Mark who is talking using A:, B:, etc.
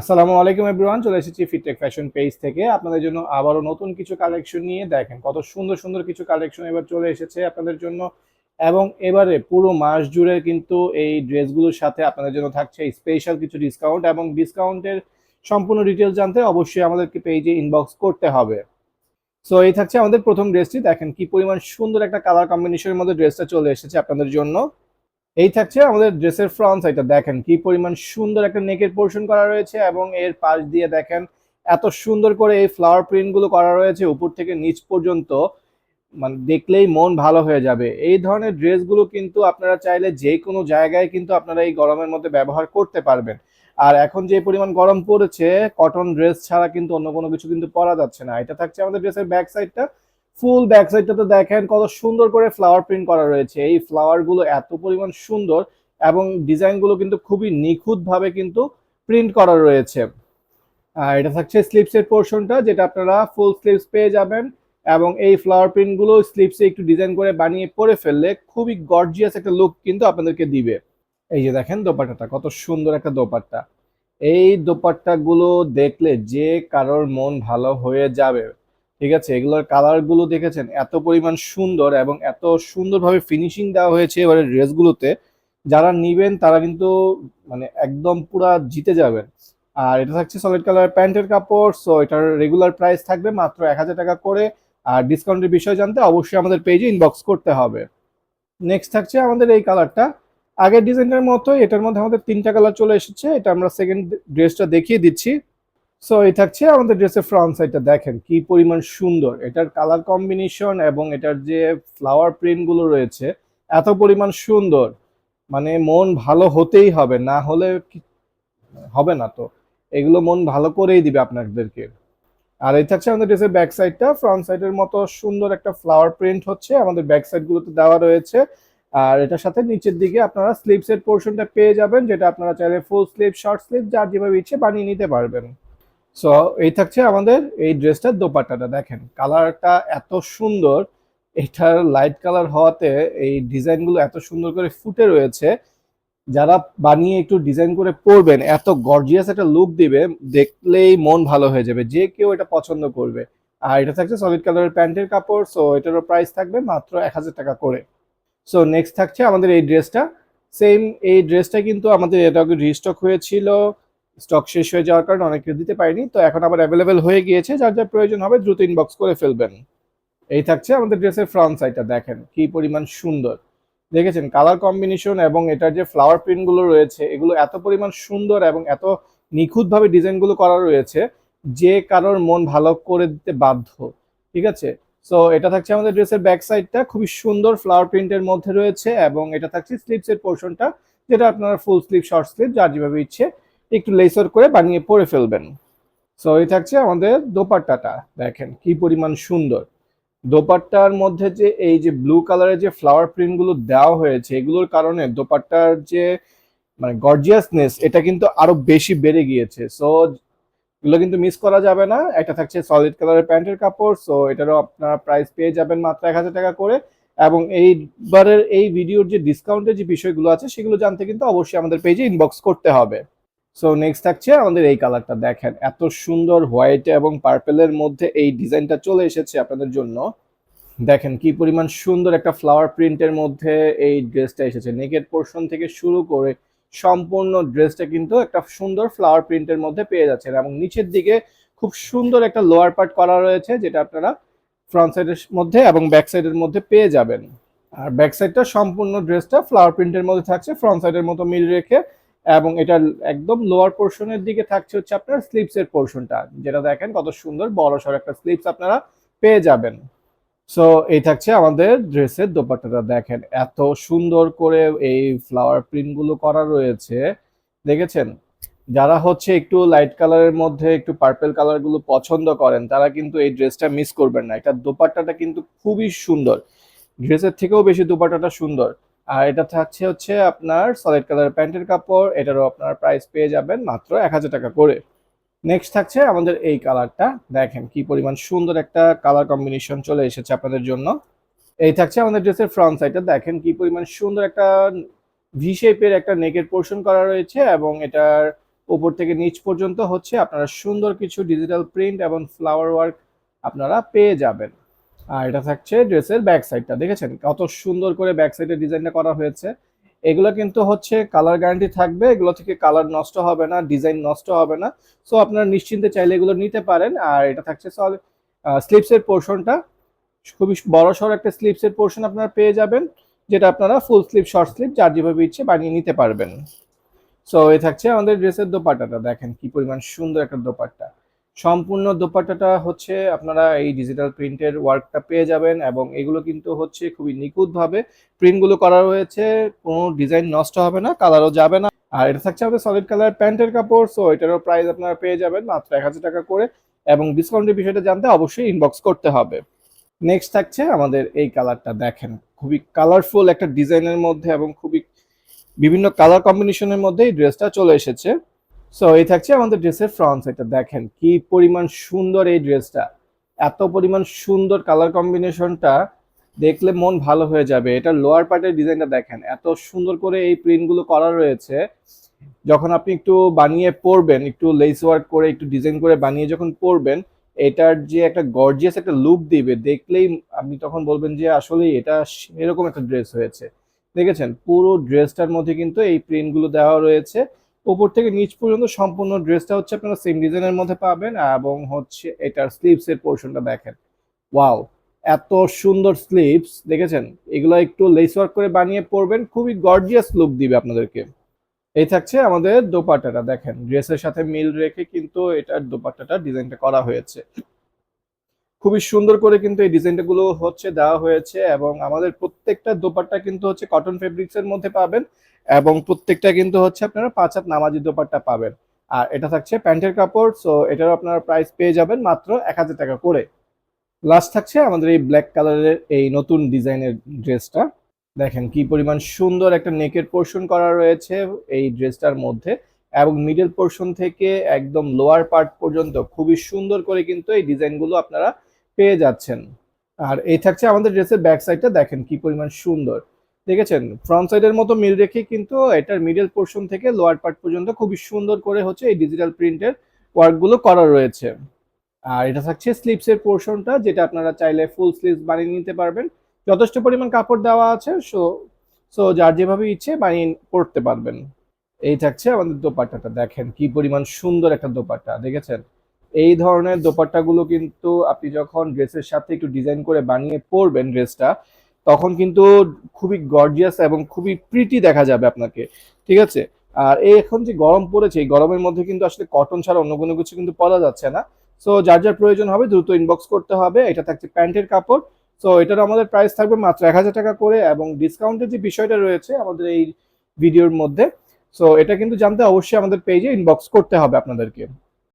A: আসসালামু আলাইকুম এভরিওয়ান চলে এসেছি ফিটটেক ফ্যাশন পেজ থেকে। আপনাদের জন্য আবারও নতুন কিছু কালেকশন নিয়ে। দেখেন কত সুন্দর সুন্দর কিছু কালেকশন এবার চলে এসেছে আপনাদের জন্য। এবং এবারে পুরো মাস জুড়ে কিন্তু এই ড্রেসগুলোর সাথে আপনাদের জন্য থাকছে স্পেশাল কিছু ডিসকাউন্ট এবং ডিসকাউন্টের সম্পূর্ণ ডিটেলস জানতে অবশ্যই আমাদেরকে পেজে ইনবক্স করতে হবে। সো এই থাকছে আমাদের প্রথম ড্রেসটি দেখেন কি পরিমাণ সুন্দর একটা কালার কম্বিনেশনের মধ্যে ড্রেসটা চলে এসেছে আপনাদের জন্য। এই থাকছে আমাদের ড্রেসের ফ্রন্ট সাইডটা দেখেন কি পরিমাণ সুন্দর একটা নেকের পোর্শন করা রয়েছে এবং এর পাশ দিয়ে দেখেন এত সুন্দর করে এই ফ্লাওয়ার প্রিন্টগুলো করা রয়েছে উপর থেকে নিচ পর্যন্ত। মানে দেখলেই মন ভালো হয়ে যাবে। এই ধরনের ড্রেসগুলো কিন্তু আপনারা চাইলে যে কোনো জায়গায় কিন্তু আপনারা এই গরমের মধ্যে ব্যবহার করতে পারবেন। আর এখন যে পরিমাণ গরম পড়েছে কটন ড্রেস ছাড়া কিন্তু অন্য কোনো কিছু কিন্তু পরা যাচ্ছে না। এটা থাকছে আমাদের ড্রেসের ব্যাক সাইডটা ফুল ব্যাক সাইডটাতে দেখেন কত সুন্দর করে ফ্লাওয়ার প্রিন্ট করা রয়েছে। এই ফ্লাওয়ারগুলো এত পরিমাণ সুন্দর এবং ডিজাইনগুলো কিন্তু খুবই নিখুঁত ভাবে কিন্তু প্রিন্ট করা রয়েছে। আর এটা থাকছে স্লিপসের পোর্শনটা যেটা আপনারা ফুল স্লিপস পেয়ে যাবেন এবং এই ফ্লাওয়ার প্রিন্টগুলো স্লিপসে একটু ডিজাইন করে বানিয়ে পরে ফেললে খুবই গর্জিয়াস একটা লুক কিন্তু আপনাদেরকে দিবে। এই যে দেখেন দোপাট্টাটা, কত সুন্দর একটা দোপাট্টা। এই দোপাট্টা গুলো দেখলে যে কারোর মন ভালো হয়ে যাবে। ঠিক আছে? এগুলোর কালারগুলো দেখেছেন? এত পরিমাণ সুন্দর এবং এত সুন্দরভাবে ফিনিশিং দেওয়া হয়েছে এবারে ড্রেসগুলোতে যারা নিবেন, তারা কিন্তু মানে একদম পুরা জিতে যাবেন। আর এটা থাকছে সলিড কালার প্যান্টের কাপড় সো এটার রেগুলার প্রাইস থাকবে মাত্র এক হাজার টাকা করে। আর ডিসকাউন্টের বিষয় জানতে অবশ্যই আমাদের পেজে ইনবক্স করতে হবে। নেক্সট থাকছে আমাদের এই কালারটা আগের ডিজাইনের মতো এটার মধ্যে আমাদের তিনটা কালার চলে এসেছে। এটা আমরা সেকেন্ড ড্রেসটা দেখিয়ে দিচ্ছি। সো এই থাকছে আমাদের ড্রেসের ফ্রন্ট সাইডটা দেখেন কি পরিমাণ সুন্দর। এটার কালার কম্বিনেশন এবং এটার যে ফ্লাওয়ার প্রিন্টগুলো রয়েছে, এত পরিমাণ সুন্দর। মানে মন ভালো হতেই হবে, না হলে হবে না তো। এগুলো মন ভালো করেই দিবে আপনাদেরকে। আর এই থাকছে আমাদের ড্রেসের ব্যাক সাইডটা ফ্রন্ট সাইডের মতো সুন্দর একটা ফ্লাওয়ার প্রিন্ট হচ্ছে। আমাদের ব্যাক সাইড গুলোতে দেওয়া রয়েছে। আর এটার সাথে নিচের দিকে আপনারা স্লিপসের পোর্শনটা পেয়ে যাবেন, যেটা আপনারা চাইলে ফুল স্লিপ শর্ট স্লিপ যার যেভাবে ইচ্ছে বানিয়ে নিতে পারবেন। সো এই থাকছে আমাদের এই ড্রেসটার দোপাট্টাটা, দেখেন। কালারটা এত সুন্দর, এটার লাইট কালার হওয়াতে এই ডিজাইনগুলো এত সুন্দর করে ফুটে রয়েছে। যারা বানিয়ে একটু ডিজাইন করে পরবেন, এত গর্জিয়াস একটা লুক দিবে, দেখলেই মন ভালো হয়ে যাবে, যে কেউ এটা পছন্দ করবে। আর এটা থাকছে সলিড কালারের প্যান্টের কাপড় সো এটারও প্রাইস থাকবে মাত্র এক হাজার টাকা করে। সো নেক্সট থাকছে আমাদের এই ড্রেসটা। সেম এই ড্রেসটা কিন্তু আমাদের এটা রিস্টক হয়েছিল। স্টক শেষ হয়ে যাওয়ার কারণে অনেক দিতে পারিনি। তো এখন আবার অ্যাভেলেবেল হয়ে গিয়েছে, যার যার প্রয়োজন হবে দ্রুত ইনবক্স করে ফেলবেন। এই থাকছে আমাদের ড্রেসের ফ্রন্ট সাইডটা দেখেন কি পরিমাণ সুন্দর। দেখেছেন? কালার কম্বিনেশন এবং এটার যে ফ্লাওয়ার প্রিন্টগুলো রয়েছে, এগুলো এত পরিমাণ সুন্দর এবং এত নিখুঁতভাবে ডিজাইনগুলো করা রয়েছে, যে কারোর মন ভালো করে দিতে বাধ্য। ঠিক আছে? সো এটা থাকছে আমাদের ড্রেসের ব্যাক সাইডটা খুবই সুন্দর ফ্লাওয়ার প্রিন্টের মধ্যে রয়েছে এবং এটা থাকছে স্লিপসের পোর্শনটা যেটা আপনারা ফুল স্লিপ শর্ট স্লিপ যার যেভাবে ইচ্ছে একটু লেসার করে বানিয়ে পরে ফেলবেন। সো এই থাকছে আমাদের দোপাট্টাটা। দেখেন কি পরিমাণ সুন্দর। দোপাট্টার মধ্যে যে এই যে ব্লু কালারের যে ফ্লাওয়ার প্রিন্টগুলো দেওয়া হয়েছে, এগুলোর কারণে দোপাট্টার যে মানে গর্জিয়াসনেস এটা কিন্তু আরও বেশি বেড়ে গিয়েছে। সো এগুলো কিন্তু মিস করা যাবে না। এটা থাকছে সলিড কালারের প্যান্টের কাপড়। সো এটারও আপনারা প্রাইস পেয়ে যাবেন মাত্র এক হাজার টাকা করে। এবং এইবারের এই ভিডিওর যে ডিসকাউন্টের যে বিষয়গুলো আছে, সেগুলো জানতে কিন্তু অবশ্যই আমাদের পেজে ইনবক্স করতে হবে। সো নেক্সট থাকছে আমাদের এই কালারটা দেখেন। এত সুন্দর হোয়াইট এবং পার্পেলের মধ্যে এই ডিজাইনটা চলে এসেছে আপনাদের জন্য। দেখেন কি পরিমাণ সুন্দর একটা ফ্লাওয়ার প্রিন্টের মধ্যে এই ড্রেসটা এসেছে। নেকের পোর্শন থেকে শুরু করে সম্পূর্ণ ড্রেসটা কিন্তু একটা সুন্দর ফ্লাওয়ার প্রিন্টের মধ্যে পেয়ে যাচ্ছেন। এবং নিচের দিকে খুব সুন্দর একটা লোয়ার পার্ট করা রয়েছে, যেটা আপনারা ফ্রন্ট সাইডের মধ্যে এবং ব্যাক সাইডের মধ্যে পেয়ে যাবেন। আর ব্যাক সাইডটা সম্পূর্ণ ড্রেসটা ফ্লাওয়ার প্রিন্টের মধ্যে থাকছে। ফ্রন্ট সাইডের মতো মিল রেখে এবং এটার একদম লোয়ার পোর্শনের দিকে থাকছে হচ্ছে আপনার স্লিপসের পোর্শনটা যেটা দেখেন কত সুন্দর, বড় সড় একটা স্লিপস আপনারা পেয়ে যাবেন। সো এই থাকছে আমাদের ড্রেসের দোপাট্টাটা। দেখেন এত সুন্দর করে এই ফ্লাওয়ার প্রিন্টগুলো করা রয়েছে। দেখেছেন? যারা হচ্ছে একটু লাইট কালারের মধ্যে একটু পার্পেল কালারগুলো পছন্দ করেন, তারা কিন্তু এই ড্রেসটা মিস করবেন না। এটা দোপাট্টাটা কিন্তু খুবই সুন্দর। ড্রেসের থেকেও বেশি দোপাট্টাটা সুন্দর। আর এটা থাকছে হচ্ছে আপনার সলিড কালার প্যান্টের কাপড়, এটারও আপনার প্রাইস পেয়ে যাবেন মাত্র এক হাজার টাকা করে। নেক্সট থাকছে আমাদের এই কালারটা দেখেন কি পরিমাণ সুন্দর একটা কালার কম্বিনেশন চলে এসেছে আপনাদের জন্য। এই থাকছে আমাদের ড্রেসের ফ্রন্ট সাইডটা দেখেন কি পরিমাণ সুন্দর একটা ভি শেপের একটা নেকের পোর্শন করা রয়েছে এবং এটার উপর থেকে নিচ পর্যন্ত হচ্ছে আপনারা সুন্দর কিছু ডিজিটাল প্রিন্ট এবং ফ্লাওয়ার ওয়ার্ক আপনারা পেয়ে যাবেন। আর এটা থাকছে ড্রেসের ব্যাক সাইডটা দেখেছেন? কত সুন্দর করে ব্যাক সাইডের ডিজাইনটা করা হয়েছে। এগুলো কিন্তু হচ্ছে কালার গ্যারান্টি থাকবে, এগুলো থেকে কালার নষ্ট হবে না ডিজাইন নষ্ট হবে না। সো আপনারা নিশ্চিন্তে চাইলে এগুলো নিতে পারেন। আর এটা থাকছে স্লিপসের পোর্শনটা খুবই বড় সড় একটা স্লিপসের পোর্শন আপনারা পেয়ে যাবেন, যেটা আপনারা ফুল স্লিপ শর্ট স্লিপ যার যেভাবে ইচ্ছে বানিয়ে নিতে পারবেন। সো এ থাকছে আমাদের ড্রেসের দোপাট্টাটা। দেখেন কি পরিমাণ সুন্দর একটা দোপাট্টা। সম্পূর্ণ দোপাট্টাটা হচ্ছে আপনারা এই ডিজিটাল প্রিন্টের ওয়ার্কটা পেয়ে যাবেন এবং এগুলো কিন্তু হচ্ছে খুবই নিখুঁতভাবে প্রিন্টগুলো করা রয়েছে কোনো ডিজাইন নষ্ট হবে না কালারও যাবে না। আর এটা থাকছে আমাদের সলিড কালার প্যান্টের কাপড় সো এটারও প্রাইস আপনারা পেয়ে যাবেন মাত্র এক হাজার টাকা করে এবং ডিসকাউন্টের বিষয়টা জানতে অবশ্যই ইনবক্স করতে হবে। নেক্সট থাকছে আমাদের এই কালারটা দেখেন, খুবই কালারফুল একটা ডিজাইনের মধ্যে এবং খুবই বিভিন্ন কালার কম্বিনেশনের মধ্যে এই ড্রেসটা চলে এসেছে। সো এই থাকছে আমাদের ড্রেসের ফ্রন্ট সাইডটা দেখেন কি পরিমাণ সুন্দর এই ড্রেসটা এত পরিমাণ সুন্দর কালার কম্বিনেশনটা দেখলে মন ভালো হয়ে যাবে। এটা লোয়ার পার্টের ডিজাইনটা দেখেন। এত সুন্দর করে এই প্রিন্টগুলো করা রয়েছে। যখন আপনি একটু বানিয়ে পরবেন, একটু লেস ওয়ার্ক করে, একটু ডিজাইন করে বানিয়ে যখন পরবেন, এটার যে একটা গর্জিয়াস একটা লুক দিবে, দেখলেই আপনি তখন বলবেন যে, আসলে এটা এরকম একটা ড্রেস হয়েছে। দেখেছেন? পুরো ড্রেসটার মধ্যে কিন্তু এই প্রিন্টগুলো দেওয়া রয়েছে। উপর থেকে নিচ পর্যন্ত সম্পূর্ণ ড্রেসটা হচ্ছে আপনারা সেম ডিজাইনের মধ্যে পাবেন এবং হচ্ছে এটার স্লিভস এর পোর্শনটা দেখেন। ওয়াও এত সুন্দর স্লিভস দেখেছেন? এগুলো একটু লেস ওয়ার্ক করে বানিয়ে পরবেন, খুবই গর্জিয়াস লুক দিবে আপনাদেরকে। এই থাকছে আমাদের দোপাট্টাটা, দেখেন। ড্রেসের সাথে মিল রেখে কিন্তু এটার দোপাট্টাটা ডিজাইনটা করা হয়েছে। খুবই সুন্দর করে কিন্তু এই ডিজাইনটা গুলো হচ্ছে, দেওয়া হয়েছে এবং আমাদের প্রত্যেকটা দোপাট্টা কিন্তু হচ্ছে কটন ফেব্রিক্স এর মধ্যে পাবেন এবং প্রত্যেকটা কিন্তু হচ্ছে আপনারা পাঁচ হাত নামাজি দোপাট্টা পাবেন। আর এটা থাকছে প্যান্টের কাপড় সো এটারও আপনারা প্রাইস পেয়ে যাবেন মাত্র এক হাজার টাকা করে। লাস্ট থাকছে আমাদের এই ব্ল্যাক কালারের এই নতুন ডিজাইনের ড্রেসটা দেখেন কি পরিমাণ সুন্দর একটা নেকের পোর্শন করা রয়েছে এই ড্রেসটার মধ্যে এবং মিডল পোর্শন থেকে একদম লোয়ার পার্ট পর্যন্ত খুবই সুন্দর করে কিন্তু এই ডিজাইনগুলো আপনারা পেয়ে যাচ্ছেন। আর এই থাকছে আমাদের ড্রেসের ব্যাক সাইডটা দেখেন কি পরিমাণ সুন্দর। দেখেছেন? ফ্রন্ট সাইডের মতো মিল রেখে কিন্তু এটার মিডল পোর্শন থেকে লোয়ার পার্ট পর্যন্ত খুবই সুন্দর করে হচ্ছে এই ডিজিটাল প্রিন্টের ওয়ার্কগুলো করা রয়েছে। আর এটা থাকছে স্লিপসের পোর্শনটা যেটা আপনারা চাইলে ফুল স্লিভস বানিয়ে নিতে পারবেন। যথেষ্ট পরিমাণ কাপড় দেওয়া আছে সো সো যার যেভাবে ইচ্ছে বানিয়ে পড়তে পারবেন। এই থাকছে আমাদের দোপাট্টাটা, দেখেন কি পরিমাণ সুন্দর একটা দোপাট্টা, দেখেছেন? এই ধরনের দোপাট্টাগুলো কিন্তু আপনি যখন ড্রেসের সাথে একটু ডিজাইন করে বানিয়ে পরবেন ড্রেসটা, তখন কিন্তু খুবই গর্জিয়াস এবং খুবই প্রিটি দেখা যাবে আপনাকে, ঠিক আছে? আর এই এখন যে গরম পড়েছে, এই গরমের মধ্যে কিন্তু আসলে কটন ছাড়া অন্য কোনো কিছু কিন্তু পরা যাচ্ছে না। সো যার যার প্রয়োজন হবে দ্রুত ইনবক্স করতে হবে। এটা থাকছে প্যান্টের কাপড়। সো এটার আমাদের প্রাইস থাকবে মাত্র এক হাজার টাকা করে এবং ডিসকাউন্টের যে বিষয়টা রয়েছে আমাদের এই ভিডিওর মধ্যে সো এটা কিন্তু জানতে অবশ্যই আমাদের পেজে ইনবক্স করতে হবে আপনাদেরকে।